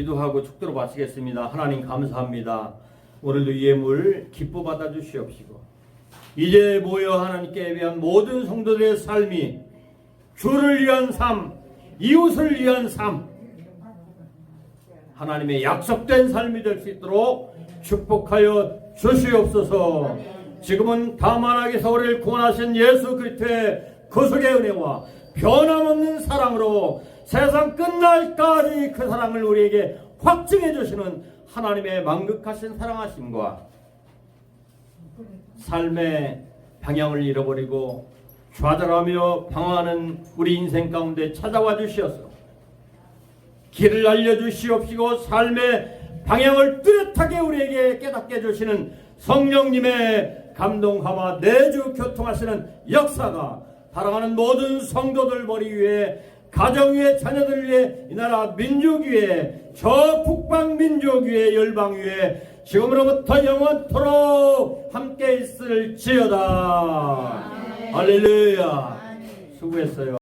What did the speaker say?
기도하고 축도로 마치겠습니다. 하나님 감사합니다. 오늘도 예물 기뻐 받아 주시옵시고 이제 모여 하나님께 예배한 모든 성도들의 삶이 주를 위한 삶, 이웃을 위한 삶, 하나님의 약속된 삶이 될 수 있도록 축복하여 주시옵소서. 지금은 다만하게서 우리를 구원하신 예수 그리스도의 구속의 은혜와 변함없는 사랑으로 세상 끝날까지 그 사랑을 우리에게 확증해 주시는 하나님의 만극하신 사랑하심과 삶의 방향을 잃어버리고 좌절하며 방황하는 우리 인생 가운데 찾아와 주시옵소서. 길을 알려주시옵시고 삶의 방향을 뚜렷하게 우리에게 깨닫게 해주시는 성령님의 감동하와 내주 교통하시는 역사가 살아가는 모든 성도들 머리 위에 가정 위에 자녀들 위에 이 나라 민족 위에 저 북방 민족 위에 열방 위에 지금으로부터 영원토록 함께 있을 지어다. 할렐루야. 수고했어요